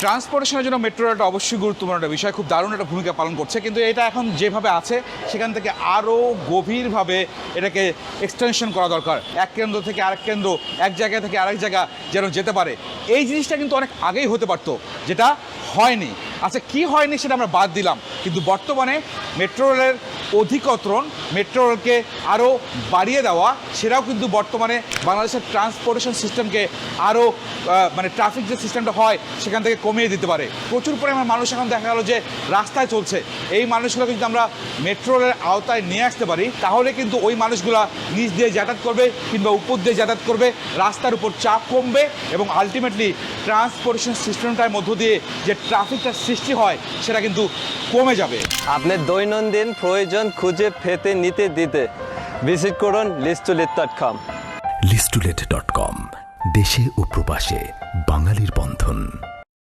ট্রান্সপোর্টেশনের জন্য মেট্রো রেলটা অবশ্যই গুরুত্বপূর্ণ একটা বিষয়। খুব দারুণ একটা ভূমিকা পালন করছে। কিন্তু এটা এখন যেভাবে আছে, সেখান থেকে আরও গভীরভাবে এটাকে এক্সটেনশন করা দরকার। এক কেন্দ্র থেকে আরেক কেন্দ্র, এক জায়গা থেকে আরেক জায়গা যেন যেতে পারে। এই জিনিসটা কিন্তু অনেক আগেই হতে পারতো, যেটা হয়নি। আচ্ছা কি হয়নি সেটা আমরা বাদ দিলাম। কিন্তু বর্তমানে মেট্রো রেলের অধিকতরণ মেট্রো রেলকে আরও বাড়িয়ে দেওয়া, সেটাও কিন্তু বর্তমানে বাংলাদেশের ট্রান্সপোর্টেশন সিস্টেমকে আরও মানে ট্রাফিক যে সিস্টেমটা হয়, সেখান থেকে কমিয়ে দিতে পারে। প্রচুর পরিমাণ মানুষ এখন দেখা গেল যে রাস্তায় চলছে। এই মানুষগুলোকে যদি আমরা মেট্রো রেলের আওতায় নিয়ে আসতে পারি, তাহলে কিন্তু ওই মানুষগুলা নিচ দিয়ে যাতায়াত করবে কিংবা উপর দিয়ে যাতায়াত করবে, রাস্তার উপর চাপ কমবে এবং আলটিমেটলি ট্রান্সপোর্টেশন সিস্টেমটার মধ্য দিয়ে যে ট্রাফিকটা সৃষ্টি হয়, সেটা কিন্তু কমে যাবে। আপনার দৈনন্দিন প্রয়োজন খুঁজে পেতে নিতে দিতে। ভিজিট করুন লিস্টুলেট ডট কম। লিস্টুলেট ডট কম, দেশে ও প্রবাসে বাঙালির